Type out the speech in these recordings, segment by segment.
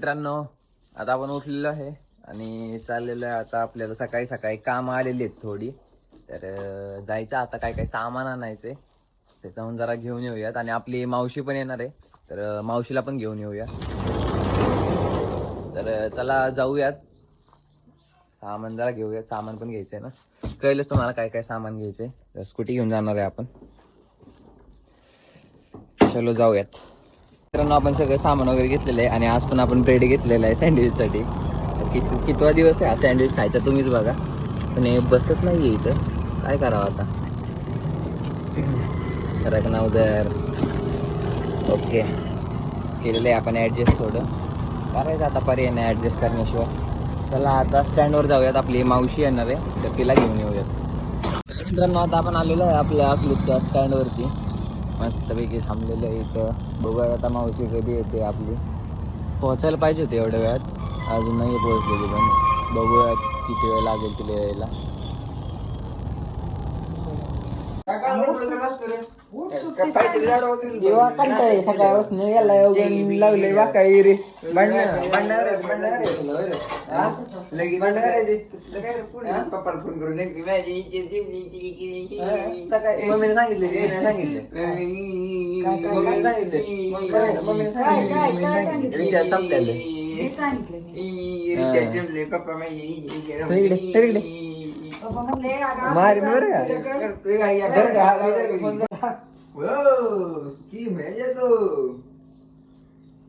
मित्रांनो आता आपण उठलेलो आहे आणि चाललेलो आहे. आता आपल्याला सकाळी सकाळी काम आलेली आहेत थोडी. तर जायचं आता काय काय सामान आणायचंय त्याच्याहून जरा घेऊन येऊयात. आणि आपली मावशी पण येणार आहे. तर मावशीला पण घेऊन येऊया. तर चला जाऊयात. सामान जरा घेऊयात. सामान पण घ्यायचंय ना. कळलंच तुम्हाला काय काय सामान घ्यायचंय. तर स्कूटी घेऊन जाणार आहे आपण. चलो जाऊयात. मित्रांनो आपण सगळं सामान वगैरे घेतलेलं आहे आणि आज पण आपण ब्रेड घेतलेला आहे सँडविचसाठी किती कितवा दिवस आहे हा सँडविच खायचा तुम्हीच बघा. पण हे बसत नाही आहे इथं. काय करावं आता? सरक उदर ओके. केलेलं आहे आपण ॲडजस्ट थोडं. करायचं आता पर्याय नाही ॲडजस्ट करण्याशिवाय. चला आता स्टँडवर जाऊयात आपली मावशी येणार आहे. तर तिला घेऊन येऊयात. मित्रांनो आता आपण आलेलो आहे आपल्या क्लिपच्या स्टँडवरती मस्तपैकी थांबलेलं आहे इथं. बघूया आता मावशी कधी येते आपली. पोहोचायला पाहिजे होते एवढ्या वेळात. अजून नाही पोहोचलेली पण. बघूया किती वेळ लागेल तिला यायला. जेव्हा कंटाळे सकाळपासून याला एवढं लावलंय वाकाळी रे सकाळी मम्मीने सांगितले सांगितले मम्मीने सांगितले मम्मीने सांगितले विचार सांगितलं मारी.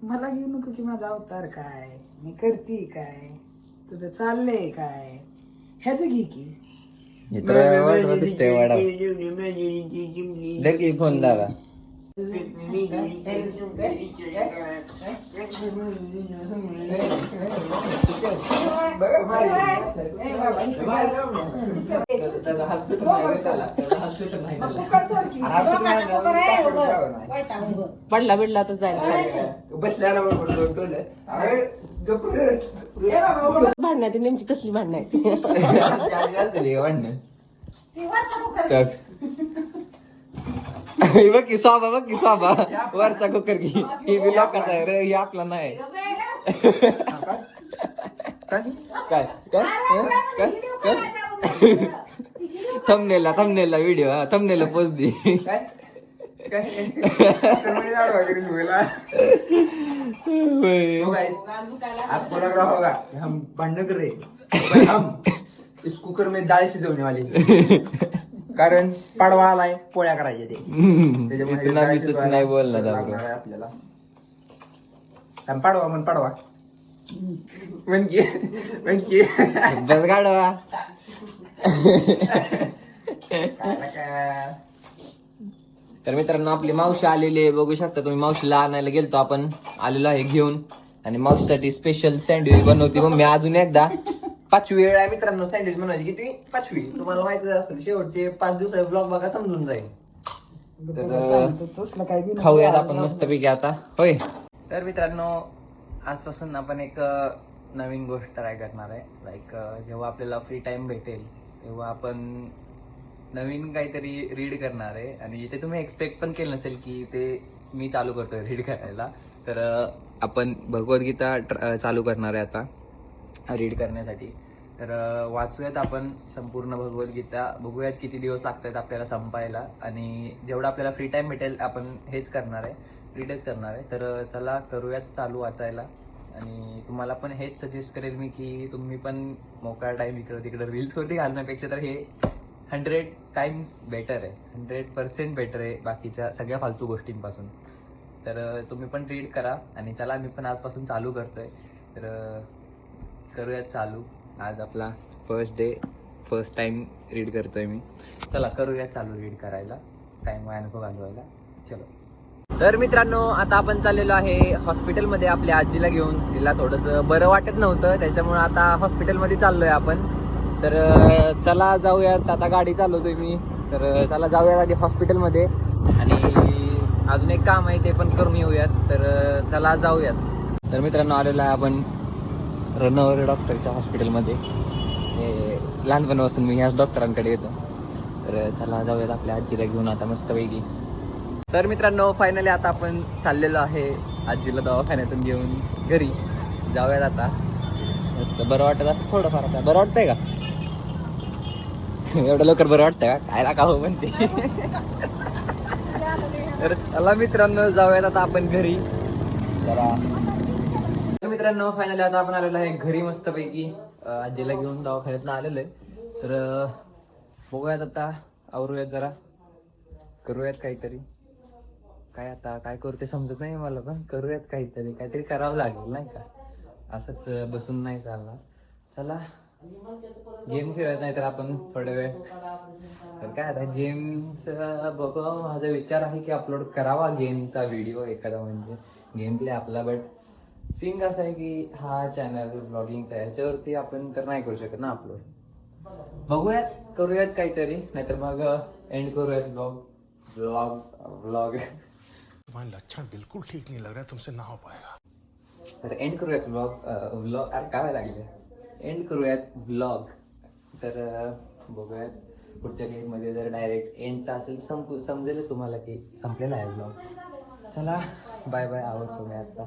मला घेऊ नको की माझा अवतार काय? मी करते काय? तुझं चाललंय काय? ह्याच घे की. फोन इकडे त्याचा हात नाही त्याला. हात नाही. पडला बिडला तर जायला बसल्याला उभं. भांडण्याची नेमकी कसली भांडणं आहे त्याला जास्त लई वाढणं. ती वरचा कुकर. टक. हे बघ की स्वाबा बघ की स्वाबा वरचा कुकर की ही बी लोकांचा आहे रे ही आपला नाही. काय? काय? काय? हं? काय? काय? थंबनेला थंबनेला व्हिडिओ हा थंबनेला पोस्ट दी. होय. आप फोटोग्राफ होगा हम बनने कर रहे पर हम इस कुकर में दाल शिजवने वाले कारण पाडवा आलाय पोळ्या करायच्या ते त्याच्यामुळे इथून डाळ आम्ही शिजवायला नाही बोलणार लागणार आपण. आहे आपल्याला. पाडवा म्हण पाडवा. म्हण की म्हण की. बस गाडवा. तर मित्रांनो आपली मावशी आलेली आहे. बघू शकता तुम्ही मावशीला आणायला गेलतो आपण. आलेलो आहे घेऊन. आणि मावशीसाठी स्पेशल सँडविच बनवते. मग मी अजून एकदा पाचवी वेळ आहे मित्रांनो सँडविच बनवायची. किती? पाचवी. तुम्हाला माहिती असेल शेवटचे पाच दिवस ब्लॉग बघा समजून जाईल. तसलं काय नको. खाऊयात आपण मस्तपैकी आता. होय. तर मित्रांनो आजपासून आपण एक अ, नवीन गोष्ट ट्राय करणार आहे. लाईक जेव्हा आपल्याला फ्री टाइम भेटेल तेव्हा आपण नवीन काहीतरी रीड करणार आहे. आणि ते तुम्ही एक्सपेक्ट पण केलं नसेल की ते मी चालू करतोय रीड करायला. तर अ, आपण भगवद्गीता अ, चालू करणार आहे आता. रीड करण्यासाठी. तर वाचूयात आपण संपूर्ण भगवद्गीता. बघूयात किती दिवस लागतात आपल्याला संपायला. आणि जेवढा आपल्याला फ्री टाईम भेटेल आपण हेच करणार आहे. रीडच करणार आहे. तर चला करूयात चालू वाचायला. आणि तुम्हाला पण हेच सजेस्ट करेल मी की तुम्ही पण मोकळा टाईम इकडं तिकडं रील्सवरती घालण्यापेक्षा तर हे हंड्रेड टाइम्स बेटर आहे. हंड्रेड पर्सेंट बेटर आहे बाकीच्या सगळ्या फालतू गोष्टींपासून. तर तुम्ही पण रीड करा. आणि चला मी पण आजपासून चालू करतोय. तर करूयात चालू. आज आपला first day first time read करतोय मी. चला करूयात चालू रीड करायला. टाइम वाया नको घालवायला. चलो. तर मित्रांनो आता आपण चाललेलो आहे हॉस्पिटलमध्ये आपल्या आजीला घेऊन. तिला थोडंसं बरं वाटत नव्हतं त्याच्यामुळे आता हॉस्पिटलमध्ये चाललोय आपण. तर चला जाऊयात. आता गाडी चालवतोय मी. तर चला जाऊयात आधी हॉस्पिटलमध्ये आणि अजून एक काम आहे ते पण करून येऊयात. तर चला जाऊयात. तर मित्रांनो आलेलो आहे आपण रनवर डॉक्टरच्या हॉस्पिटलमध्ये. हे लहानपणापासून मी ह्याच डॉक्टरांकडे येतो. तर चला जाऊयात आपल्या आजीला घेऊन आता मस्तपैकी. तर मित्रांनो फायनली आता आपण चाललेलो आहे आजीला दवाखान्यातून घेऊन घरी. जाऊयात आता. मस्त बरं वाटत असं थोडंफार आता. बरं वाटतंय का? एवढं लवकर बरं वाटतंय का? काय ना का हो म्हणते. तर चला मित्रांनो जाऊयात आता आपण घरी. जरा मित्रांनो फायनली आता आपण आलेलो आहे घरी मस्तपैकी. आजीला घेऊन दवाखान्यात आलेलो आहे तर बघूयात आता. आवरूयात जरा. करूयात काहीतरी. काय आता काय करू ते समजत नाही मला पण. करूयात काहीतरी. काहीतरी करावं लागेल नाही का? असंच बसून नाही चालणार. चला. गेम खेळत नाही तर आपण थोडे वेळ. तर काय आता गेमच बघू. माझा विचार आहे की अपलोड करावा गेमचा व्हिडिओ एखादा म्हणजे. गेम प्ले आपला बट सीन कसं आहे की हा चॅनल ब्लॉगिंगचा आहे याच्यावरती आपण तर नाही करू शकत ना अपलोड बघूयात करूयात काहीतरी नाहीतर मग एंड करूयात ब्लॉग ब्लॉग ब्लॉग लक्षण बिल्कुल ठीक नहीं लग रहा तुमसे ना हो पाएगा। तर एंड करूयात ब्लॉग ब्लॉग अरे काय लागले? एंड करूयात ब्लॉग तर बघूयात पुढच्या गेममध्ये जर डायरेक्ट एंडचा असेल संपू समजेलच तुम्हाला की संपलेला आहे ब्लॉग चला बाय बाय आवडतो मी आता.